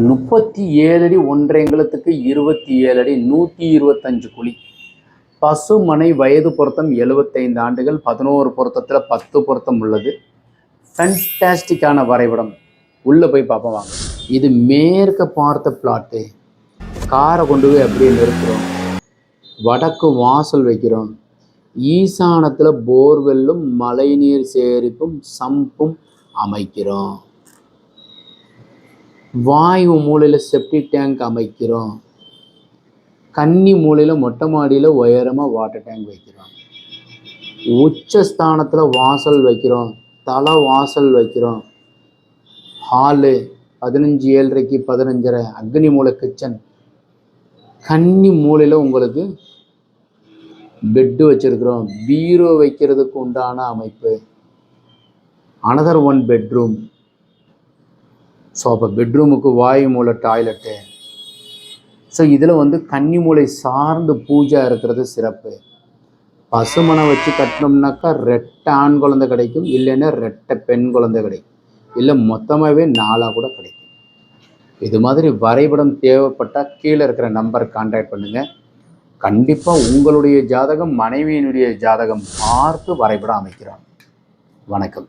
முப்பத்தி ஏழு அடி ஒன்றைங்களத்துக்கு இருபத்தி ஏழு அடி நூற்றி இருபத்தஞ்சு குழி. பசுமனை வயது பொருத்தம் எழுபத்தைந்து ஆண்டுகள் பதினோரு பொருத்தத்தில் பத்து பொருத்தம் உள்ளது. ஃபண்டாஸ்டிக்கான வரைபடம். உள்ளே போய் பார்ப்போம் வாங்க. இது மேற்க பார்த்த பிளாட்டு காரை கொண்டு போய் அப்படியே நிறுத்துகிறோம் வடக்கு வாசல் வைக்கிறோம். ஈசானத்தில் போர்வெல்லும் மழைநீர் சேரிப்பும் சம்பும் அமைக்கிறோம். வாயு மூலையில் செப்டிக் டேங்க் அமைக்கிறோம். கன்னி மூலையில் மொட்டை மாடியில் உயரமாக வாட்டர் டேங்க் வைக்கிறோம். உச்சஸ்தானத்தில் வாசல் வைக்கிறோம். தலை வாசல் வைக்கிறோம். ஹாலு பதினஞ்சு ஏழரைக்கு பதினஞ்சரை அக்னி மூலை கிச்சன் கன்னி மூலையில் உங்களுக்கு பெட்டு வச்சுருக்குறோம். பீரோ வைக்கிறதுக்கு உண்டான அமைப்பு. அனதர் ஒன் பெட்ரூம் ஸோ அப்போ பெட்ரூமுக்கு வாயு மூலை டாய்லெட்டு ஸோ இதில் வந்து கன்னி மூலை சார்ந்து பூஜை இருக்கிறது சிறப்பு. பசுமனை வச்சு கட்டினோம்னாக்கா ரெட்டை ஆண் குழந்தை கிடைக்கும் இல்லைன்னா ரெட்டை பெண் குழந்தை கிடைக்கும். இல்லை மொத்தமாகவே நாளாக கூட கிடைக்கும். இது மாதிரி வரைபடம் தேவைப்பட்டால் கீழே இருக்கிற நம்பர் கான்டாக்ட் பண்ணுங்கள் கண்டிப்பாக உங்களுடைய ஜாதகம் மனைவியினுடைய ஜாதகம் பார்த்து வரைபடம் அமைக்கிறோம் வணக்கம்.